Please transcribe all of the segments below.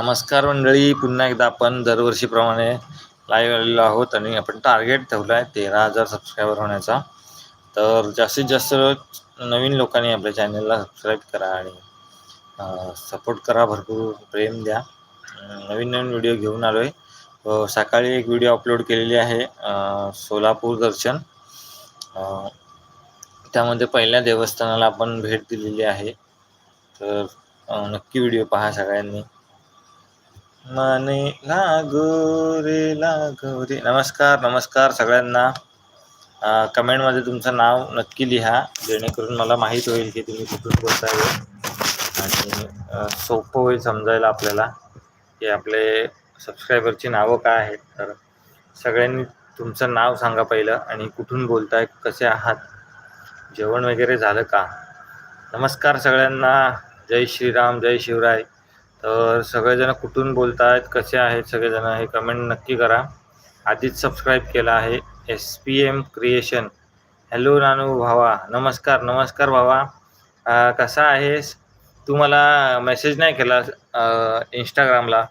नमस्कार मंडळी पुन्हा एकदा आपण दरवर्षीप्रमाणे लाईव्ह आलेलो आहोत आणि आपण टार्गेट ठेवला आहे तेरा हजार सबस्क्रायबर होण्याचा. तर जास्तीत जास्त नवीन लोकांनी आपल्या चॅनलला सबस्क्राईब करा आणि सपोर्ट करा भरपूर प्रेम द्या. नवीन नवीन व्हिडिओ घेऊन आलो आहे सकाळी एक व्हिडिओ अपलोड केलेली आहे सोलापूर दर्शन. त्यामध्ये पहिल्या देवस्थानाला आपण भेट दिलेली आहे. तर नक्की व्हिडिओ पहा सगळ्यांनी. मने लागो रे लागो रे. नमस्कार नमस्कार सगळ्यांना. कमेंटमध्ये तुमचं नाव नक्की लिहा जेणेकरून मला माहीत होईल की तुम्ही कुठून बोलताय. आणि सोपं होईल समजायला आपल्याला की आपले सबस्क्रायबरची नावं काय आहेत. तर सगळ्यांनी तुमचं नाव सांगा पहिलं आणि कुठून बोलताय कसे आहात जेवण वगैरे झालं का? नमस्कार सगळ्यांना. जय श्रीराम जय शिवराय. तर सगळेजण कुठून बोलत आहेत कसे आहेत सगळेजण हे कमेंट नक्की करा. आधीच सबस्क्राईब केला आहे S P M creation hello Nanu भावा. नमस्कार नमस्कार भावा. कसा आहेस? तू मला मेसेज नाही केला इंस्टाग्रामला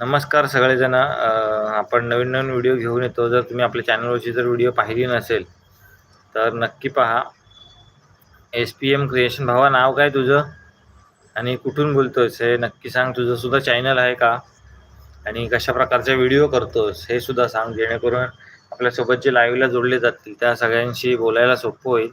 नमस्कार सगळेजण. आपण नवीन नवीन व्हिडिओ घेऊन येतो. जर तुम्ही आपल्या चॅनलवरची जर व्हिडिओ पाहिली नसेल तर नक्की पहा. एस पी एम क्रिएशन भावा नाव काय तुझं? आणि कुठून बोलतोयस हे नक्की सांग. तुझं सुद्धा चॅनल आहे का? आणि कशा प्रकारचे व्हिडिओ करतोस हे सुद्धा सांग. जेणेकरून आपल्यासोबत जे लाईव्हला जोडले जातील त्या सगळ्यांशी बोलायला सोपं होईल.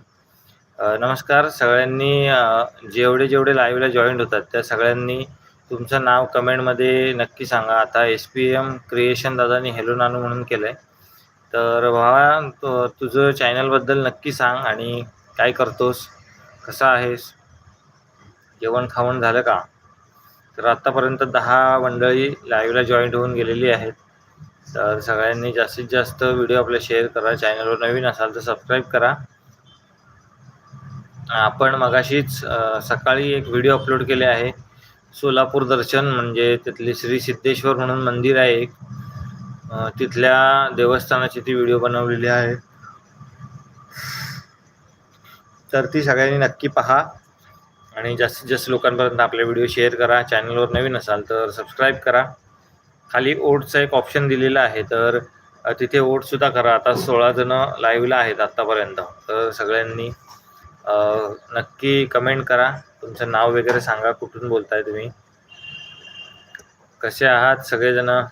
नमस्कार. सगळ्यांनी जेवढे जेवढे लाईव्हला जॉईंट होतात त्या सगळ्यांनी तुमचं नाव कमेंटमध्ये नक्की सांगा. आता एस पी एम क्रिएशन दादानी हॅलो नानू म्हणून केलं आहे तर भावा तुझं चॅनलबद्दल नक्की सांग आणि काय करतोस? कसा आहेस? जेवण खावण झालं का? तर आत्तापर्यंत दहा मंडळी लाईव्हला जॉईंट होऊन गेलेली आहेत. तर सगळ्यांनी जास्तीत जास्त व्हिडिओ आपले शेअर करा. चॅनलवर नवीन असाल तर सबस्क्राईब करा. आपण मगाशीच सकाळी एक व्हिडिओ अपलोड केले आहे. सोलापूर दर्शन म्हणजे तिथले श्री सिद्धेश्वर म्हणून मंदिर आहे एक. तिथल्या देवस्थानाची ती व्हिडिओ बनवलेली आहे. तर ती सगळ्यांनी नक्की पहा. आणि जास्तीत जास्त लोकांपर्यंत आपले व्हिडिओ शेअर करा. चॅनलवर नवीन असाल तर सबस्क्राईब करा. खाली ओटचा एक ऑप्शन दिलेला आहे तर तिथे ओटसुद्धा करा. आता सोळा जणं लाईव्हला आहेत आत्तापर्यंत तर सगळ्यांनी नक्की कमेंट करा. तुमचं नाव वगैरे सांगा कुठून बोलताय तुम्ही? कसे आहात सगळेजणं?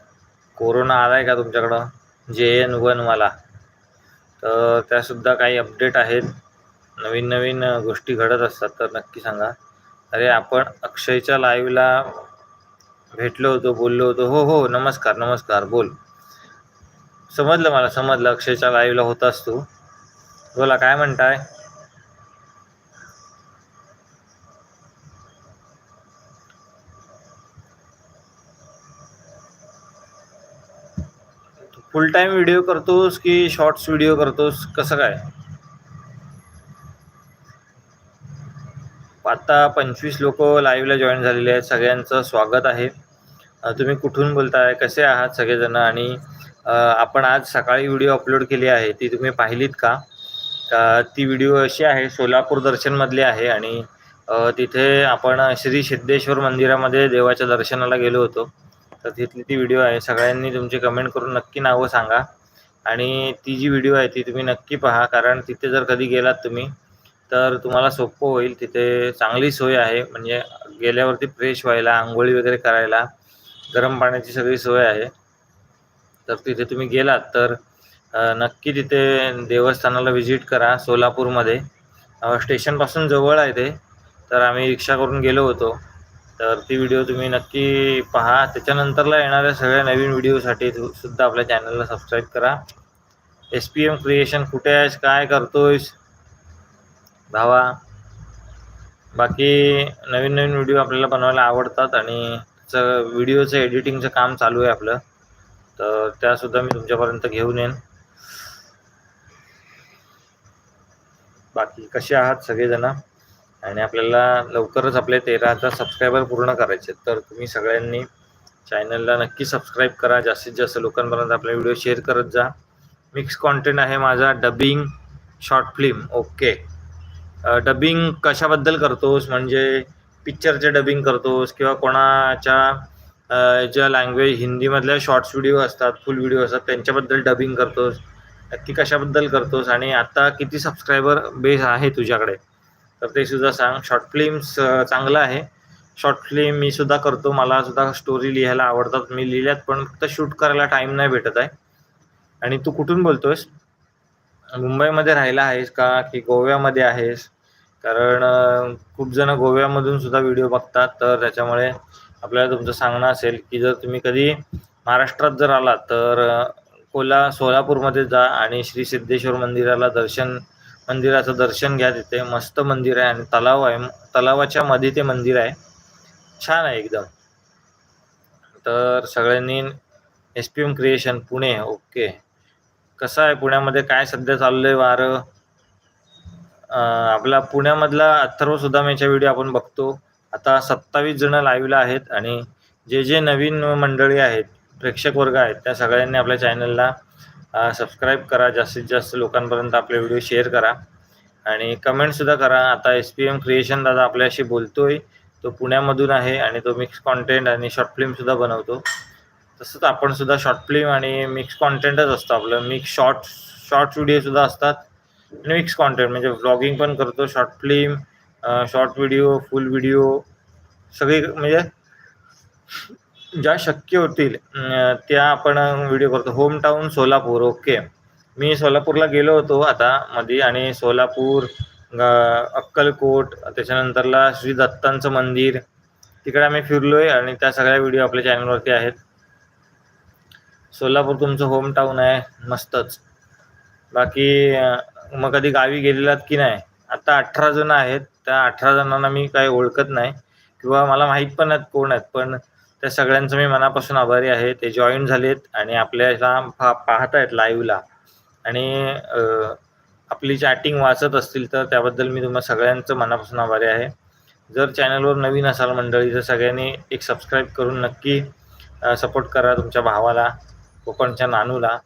कोरोना आला आहे का तुमच्याकडं? जे एन वनवाला तर त्यासुद्धा काही अपडेट आहेत. नवीन नवीन गोष्टी घडत असतात तर नक्की सांगा. अरे आपण अक्षयच्या लाईव्हला भेटलो होतो बोललो होतो. हो हो नमस्कार नमस्कार बोल. समजलं मला समजलं. अक्षयच्या लाईव्हला होतास तू बोला काय म्हणताय? फुल टाईम व्हिडिओ करतोस की शॉर्ट्स व्हिडिओ करतोस? कसं काय? आता पंचवीस लोक लाईव्हला जॉईन झालेले आहेत. सगळ्यांचं स्वागत आहे. तुम्ही कुठून बोलताय? कसे आहात सगळेजण? आणि आपण आज सकाळी व्हिडिओ अपलोड केली आहे. ती तुम्ही पाहिलीत का? ती व्हिडिओ अशी आहे सोलापूर दर्शनमधली आहे. आणि तिथे आपण श्री सिद्धेश्वर मंदिरामध्ये देवाच्या दर्शनाला गेलो होतो. तर तिथली ती व्हिडिओ आहे. सगळ्यांनी तुमची कमेंट करून नक्की नावं सांगा. आणि ती जी व्हिडिओ आहे ती तुम्ही नक्की पहा. कारण तिथे जर कधी गेलात तुम्ही तर तुम्हाला सोपं होईल. तिथे चांगली सोय आहे. म्हणजे गेल्यावरती फ्रेश व्हायला आंघोळी वगैरे करायला गरम पाण्याची सगळी सोय आहे. तर तिथे तुम्ही गेलात तर नक्की तिथे देवस्थानाला व्हिजिट करा सोलापूरमध्ये. स्टेशनपासून जवळ आहे ते. तर आम्ही रिक्षा करून गेलो होतो. तर ती व्हिडिओ तुम्ही नक्की पहा. त्याच्यानंतरला येणाऱ्या सगळ्या नवीन व्हिडिओसाठी सुद्धा आपल्या चॅनलला सबस्क्राईब करा. एस पी एम क्रिएशन कुठे आहेस? काय करतोयस? धावा बाकी नवीन नवीन व्हिडिओ आपल्याला बनवायला आवडतात आणि त्याचं व्हिडिओचं एडिटिंगचं काम चालू आहे आपलं. तर त्यासुद्धा मी तुमच्यापर्यंत घेऊन येईन. बाकी कसे आहात सगळेजण? आणि आपल्याला लवकरच आपले तेरा हजार सबस्क्रायबर पूर्ण करायचे तर तुम्ही सगळ्यांनी चॅनलला नक्की सबस्क्राईब करा. जास्तीत जास्त लोकांपर्यंत आपले व्हिडिओ शेअर करत जा. मिक्स कॉन्टेंट आहे माझा. Dubbing short film okay dubbing कशाबद्दल करतोस? म्हणजे पिक्चरचे डबिंग करतोस किंवा कोणाच्या ज्या लँग्वेज हिंदीमधल्या शॉर्ट्स व्हिडिओ असतात फुल व्हिडिओ असतात त्यांच्याबद्दल डबिंग करतोस? नक्की कशाबद्दल करतोस? आणि आता किती सबस्क्रायबर बेस आहे तुझ्याकडे? तर ते सुद्धा सांग. शॉर्ट फिल्म्स चांगलं आहे. शॉर्ट फिल्म मी सुद्धा करतो. मला सुद्धा स्टोरी लिहायला आवडतात. मी लिहिल्यात पण फक्त शूट करायला टाईम नाही भेटत आहे. आणि तू कुठून बोलतोयस मुंबईमध्ये राहिला आहेस का? की गोव्यामध्ये आहेस? कारण खूप जण गोव्यामधून सुद्धा व्हिडिओ बघतात तर त्याच्यामुळे आपल्याला तुमचं सांगणं असेल की जर तुम्ही कधी महाराष्ट्रात जर आलात तर कोला कोल्हा सोलापूरमध्ये जा आणि श्री सिद्धेश्वर मंदिराला दर्शन मंदिराचं दर्शन घ्या तिथे. मस्त मंदिर आहे आणि तलाव आहे. तलावाच्या मध्ये ते मंदिर आहे. छान आहे एकदम. तर सगळ्यांनी S P M creation Pune. Okay. कसं आहे पुण्यामध्ये? काय सध्या चाललंय वारं? आपला पुण्यामधला अथर्व सुदामेच्या व्हिडिओ आपण बघतो. आता सत्तावीस जण लाईव्हला आहेत आणि जे जे नवीन मंडळी आहेत प्रेक्षक वर्ग आहेत त्या सगळ्यांनी आपल्या चॅनलला सबस्क्राईब करा. जास्तीत जास्त लोकांपर्यंत आपले व्हिडिओ शेअर करा. आणि कमेंटसुद्धा करा. आता एस पी एम क्रिएशन दादा आपल्याशी बोलतोय. तो पुण्यामधून आहे आणि तो मिक्स कॉन्टेंट आणि शॉर्ट फिल्मसुद्धा बनवतो. तसंच आपणसुद्धा शॉर्ट फिल्म आणि मिक्स कॉन्टेंटच असतं. आपलं मिक्स शॉर्ट शॉर्ट व्हिडिओसुद्धा असतात. मिक्स कॉन्टेंट म्हणजे व्लॉगिंग पण करतो short film short video full video सगळी म्हणजे ज्या शक्य होतील त्या आपण व्हिडिओ करतो. होम टाऊन सोलापूर ओके मी सोलापूरला गेलो होतो आता मध्ये आणि सोलापूर अक्कलकोट त्याच्यानंतरला श्री दत्तांचं मंदिर तिकडे आम्ही फिरलो आहे आणि त्या सगळ्या व्हिडिओ आपल्या चॅनलवरती आहेत. सोलापूर तुमचं होम टाऊन आहे मस्तच. बाकी मग कधी गावी गेलेलात की नाही? आता अठरा जण आहेत. त्या अठरा जणांना मी काही ओळखत नाही. किंवा मला माहीत पण आहेत कोण आहेत. पण त्या सगळ्यांचं मी मनापासून आभारी आहे. ते जॉईन झालेत आणि आपल्याला पा पाहत आहेत लाईव्हला आणि आपली चॅटिंग वाचत असतील तर त्याबद्दल मी तुम्हाला सगळ्यांचं मनापासून आभारी आहे. जर चॅनलवर नवीन असाल मंडळी तर सगळ्यांनी एक सबस्क्राईब करून नक्की सपोर्ट करा तुमच्या भावाला कोकणच्या नानूला.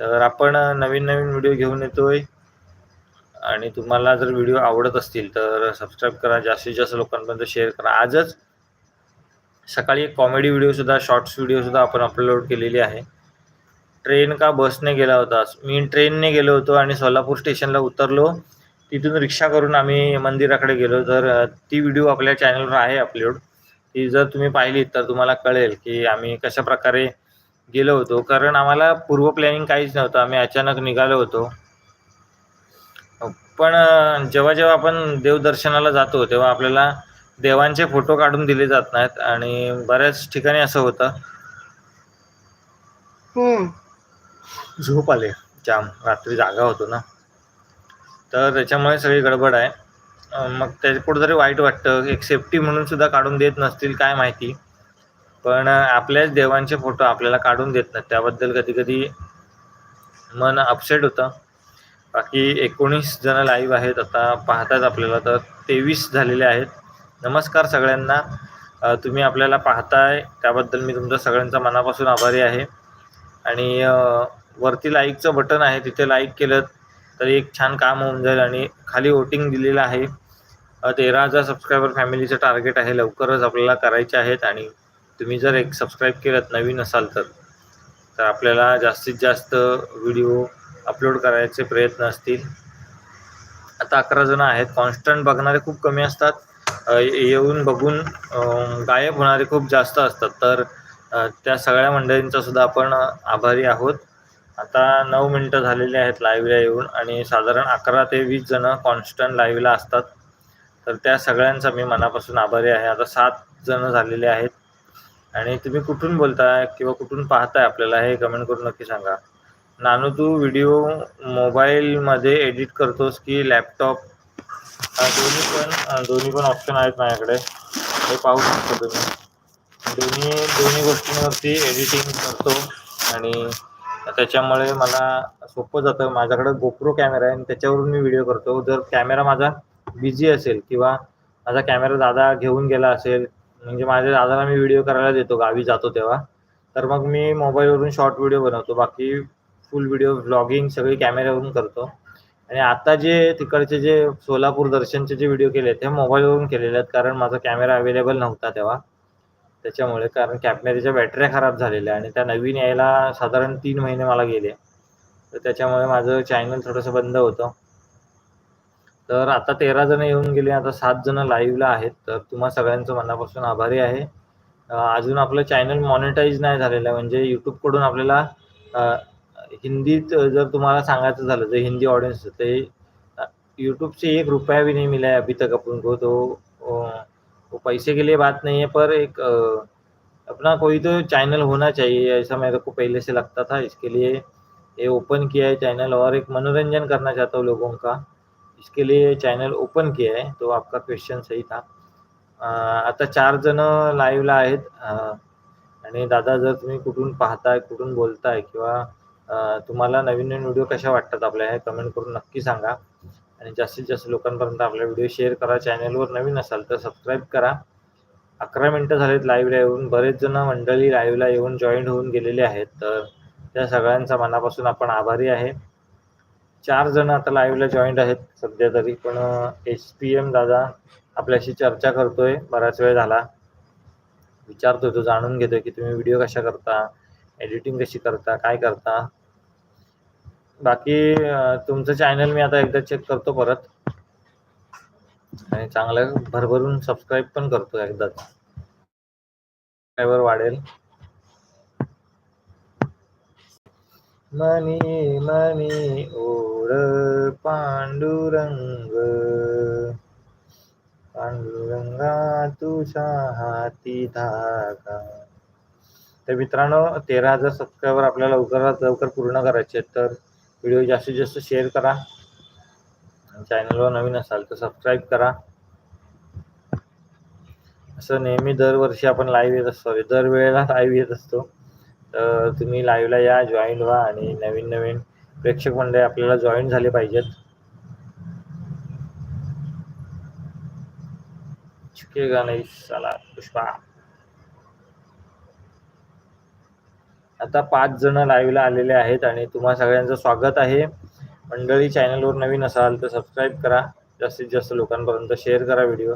तर आपण नवीन नवीन व्हिडिओ घेऊन येतोय. आणि तुम्हाला जर व्हिडिओ आवडत असतील तर सबस्क्राईब करा जास्तीत जास्त लोकांपर्यंत शेअर करा. आजच सकाळी एक कॉमेडी व्हिडिओसुद्धा शॉर्ट्स व्हिडिओसुद्धा आपण अपलोड केलेली आहे. ट्रेन का बसने गेला होता? मी ट्रेनने गेलो होतो आणि सोलापूर स्टेशनला उतरलो. तिथून रिक्षा करून आम्ही मंदिराकडे गेलो. तर ती व्हिडिओ आपल्या चॅनलवर आहे अपलोड ती जर तुम्ही पाहिली तर तुम्हाला कळेल की आम्ही कशा प्रकारे गेलो होतो. कारण आम्हाला पूर्व प्लॅनिंग काहीच नव्हतं. आम्ही अचानक निघालो होतो. पण जेव्हा जेव्हा आपण देवदर्शनाला जातो तेव्हा आपल्याला देवांचे फोटो काढून दिले जात नाहीत आणि बऱ्याच ठिकाणी असं होतं. हम्म. झोप आले. जाम. रात्री जागा होतो ना. तर त्याच्यामुळे सगळी गडबड आहे. अं, मग त्याच्या कुठंतरी वाईट वाटतं. एक सेफ्टी म्हणून सुद्धा काढून देत नसतील काय माहिती. पण अं, आपल्याच देवांचे फोटो आपल्याला काढून देत नाहीत. त्याबद्दल कधी कधी मन अपसेट होतं. बाकी एकोणीस जण लाईव्ह आहेत. आता पाहतात आपल्याला तर तेवीस झालेले आहेत. नमस्कार सगळ्यांना. तुम्ही आपल्याला पाहताय त्याबद्दल मी तुमचा सगळ्यांचा मनापासून आभारी आहे. आणि वरती लाईकचं बटन आहे तिथे लाईक केलं तर एक छान काम होऊन जाईल आणि खाली वोटिंग दिलेलं आहे. तेरा हजार सबस्क्रायबर फॅमिलीचं टार्गेट आहे लवकरच आपल्याला करायचे आहेत. आणि तुम्ही जर एक सबस्क्राईब केलं नवीन असाल तर तर आपल्याला जास्तीत जास्त व्हिडिओ अपलोड करायचे प्रयत्न असतील. आता अकरा जण आहेत. कॉन्स्टंट बघणारे खूप कमी असतात. येऊन बघून गायब होणारे खूप जास्त असतात. तर त्या सगळ्या मंडळींचा सुद्धा आपण आभारी आहोत. आता नऊ मिनटं झालेली आहेत लाईव्हला येऊन आणि साधारण अकरा ते वीस जणं कॉन्स्टंट लाईव्हला असतात. तर त्या सगळ्यांचा मी मनापासून आभारी आहे. आता सात जणं झालेले आहेत. आणि तुम्ही कुठून बोलताय किंवा कुठून पाहताय आपल्याला हे कमेंट करून नक्की सांगा. नानू तू व्हिडिओ मोबाईलमध्ये एडिट करतोस की लॅपटॉप दोन्ही पण दोन्ही पण ऑप्शन आहेत माझ्याकडे. हे पाहू शकता तुम्ही. दोन्ही दोन्ही गोष्टींवरती एडिटिंग करतो आणि त्याच्यामुळे मला सोपं जातं. माझ्याकडे गोप्रो कॅमेरा आहे आणि त्याच्यावरून मी व्हिडिओ करतो. जर कॅमेरा माझा बिझी असेल किंवा माझा कॅमेरा दादा घेऊन गेला असेल म्हणजे माझ्या दादाला मी व्हिडिओ करायला देतो गावी जातो तेव्हा तर मग मी मोबाईलवरून शॉर्ट व्हिडिओ बनवतो. बाकी फुल व्हिडिओ व्लॉगिंग सगळी कॅमेऱ्यावरून करतो. आणि आता जे तिकडचे जे सोलापूर दर्शनचे जे व्हिडिओ केले ते मोबाईलवरून केलेले आहेत. कारण माझा कॅमेरा अवेलेबल नव्हता तेव्हा. त्याच्यामुळे कारण कॅमेऱ्याच्या बॅटऱ्या खराब झालेल्या आणि त्या नवीन यायला साधारण तीन महिने मला गेले. तर त्याच्यामुळे माझं चॅनल थोडंसं बंद होतं. तर आता तेरा जण येऊन गेले. आता सात जण लाईव्हला आहेत. तर तुम्हा सगळ्यांचं मनापासून आभारी आहे. अजून आपलं चॅनल मॉनिटाईज नाही झालेलं. आहे म्हणजे यूट्यूबकडून आपल्याला हिंदीत जर तुम्हाला सांगायचं झालं तर हिंदी ऑडियन्स ते यूट्यूब से एक रुपया भी नहीं मिला है अभी तक अपन को तो वो पैसे के लिए बात नहीं है पर एक अपना कोई तो चैनल होना चाहिए ऐसा मेरे को पहले से लगता था इसके लिए ये ओपन किया है चैनल और एक मनोरंजन करना चाहता हूँ लोगों का इसके लिए चॅनल ओपन किया है तो आपका क्वेश्चन सही था। आता चार जण लाईव्हला आहेत आणि दादा जर तुम्ही कुठून पाहताय कुठून बोलताय किंवा तुम्हाला नवीन नवीन व्हिडिओ कशा वाटतात आपल्या हे कमेंट करून नक्की सांगा. आणि जास्तीत जास्त लोकांपर्यंत आपला व्हिडिओ शेअर करा. चॅनलवर नवीन असाल तर सबस्क्राईब करा. अकरा मिनटं झालेत लाईव्हला येऊन. बरेच जण मंडळी लाईव्हला येऊन जॉईन होऊन गेलेले आहेत. तर त्या सगळ्यांचा मनापासून आपण आभारी आहे. चार जण आता लाईव्हला जॉईंट आहेत सध्या तरी पण एच पी एम दादा आपल्याशी चर्चा करतोय. बराच वेळ झाला. विचारतोय तो जाणून घेतोय की तुम्ही व्हिडिओ कशा करता? एडिटिंग कशी करता काय करता? बाकी तुमचं चॅनल मी आता एकदा चेक करतो परत. आणि चांगलं भरभरून सबस्क्राईब पण करतो एकदाच. सबस्क्रायबर वाढेल. मनी मनी ओढ पांडुरंग. पांडुरंगा तुझ्या हाती धागा. तर मित्रांनो तेरा हजार सबस्क्रायबर आपल्याला लवकरात लवकर पूर्ण करायचे आहेत तर व्हिडिओ जास्तीत जास्त शेअर करा. चॅनलवर नवीन असाल तर सबस्क्राईब करा. असं नेहमी दरवर्षी आपण लाईव्ह येत असतो. दर वेळेला लाईव्ह येत असतो. तर तुम्ही लाईव्हला या जॉईन व्हा आणि नवीन नवीन प्रेक्षक मंडळी आपल्याला जॉईन झाले पाहिजेत. चुकेगा नाही चला पुष्पा. आता पाच जण लाईव्हला आलेले आहेत आणि तुम्हा सगळ्यांचं स्वागत आहे. मंडळी चॅनलवर नवीन असाल तर सबस्क्राईब करा. जास्तीत जास्त लोकांपर्यंत शेअर करा व्हिडिओ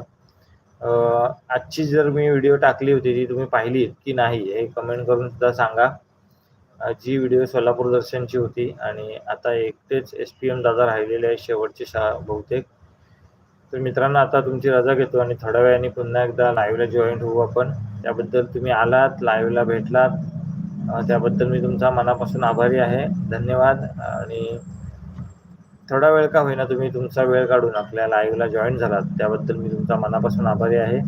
आजची जर मी व्हिडिओ टाकली होती ती तुम्ही पाहिली की नाही हे कमेंट करून सुद्धा सांगा. जी व्हिडिओ सोलापूर दर्शनची होती आणि आता एकटेच एस पी एम दादा राहिलेले आहे शेवटचे शा बहुतेक. तर मित्रांनो आता तुमची रजा घेतो आणि थोड्या वेळाने पुन्हा एकदा लाईव्हला जॉईन होऊ आपण. त्याबद्दल तुम्ही आलात लाईव्हला भेटलात त्याबद्दल मी तुमचा मनापासून आभारी आहे. धन्यवाद. आणि थोडा वेळ का होईना तुम्ही तुमचा वेळ काढून आपल्या लाईव्हला जॉईन झालात त्याबद्दल मी तुमचा मनापासून आभारी आहे.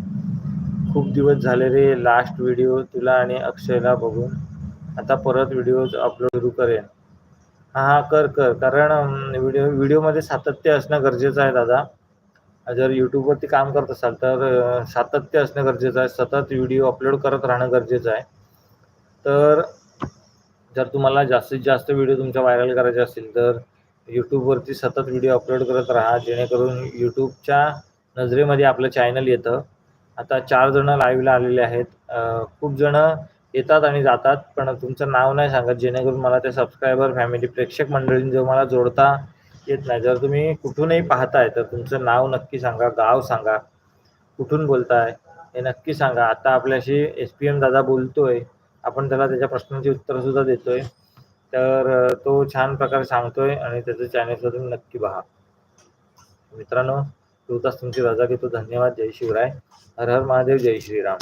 खूप दिवस झाले रे लास्ट व्हिडिओ तुला आणि अक्षयला बघून. आता परत व्हिडिओ अपलोड सुरू करेन. हां हां कर कर. कारण व्हिडिओ व्हिडिओमध्ये सातत्य असणं गरजेचं आहे दादा. जर यूट्यूबवरती काम करत असाल तर सातत्य असणं गरजेचं आहे. सतत व्हिडिओ अपलोड करत राहणं गरजेचं आहे. तर जर तुम्हाला जास्तीत जास्त व्हिडिओ तुमच्या व्हायरल करायचे असतील तर यूट्यूबवरती सतत व्हिडिओ अपलोड करत राहा जेणेकरून यूट्यूबच्या नजरेमध्ये आपलं चॅनल येतं. आता चार जणं लाईव्हला आलेले आहेत. खूप जणं येतात आणि जातात पण तुमचं नाव नाही सांगत जेणेकरून मला ते सबस्क्रायबर फॅमिली प्रेक्षक मंडळींनी जो मला जोडता येत नाही. जर तुम्ही कुठूनही पाहताय तर तुमचं नाव नक्की सांगा गाव सांगा कुठून बोलताय हे नक्की सांगा. आता आपल्याशी एस पी एम दादा बोलतोय. आपण त्याला त्याच्या प्रश्नांची उत्तरंसुद्धा देतोय. तर तो छान प्रकारे सांगतोय आणि त्याचं चॅनलला तुम्ही नक्की पहा. मित्रांनो तू तास तुमची रजा घेतो. धन्यवाद. जय शिवराय. हर हर महादेव. जय श्रीराम.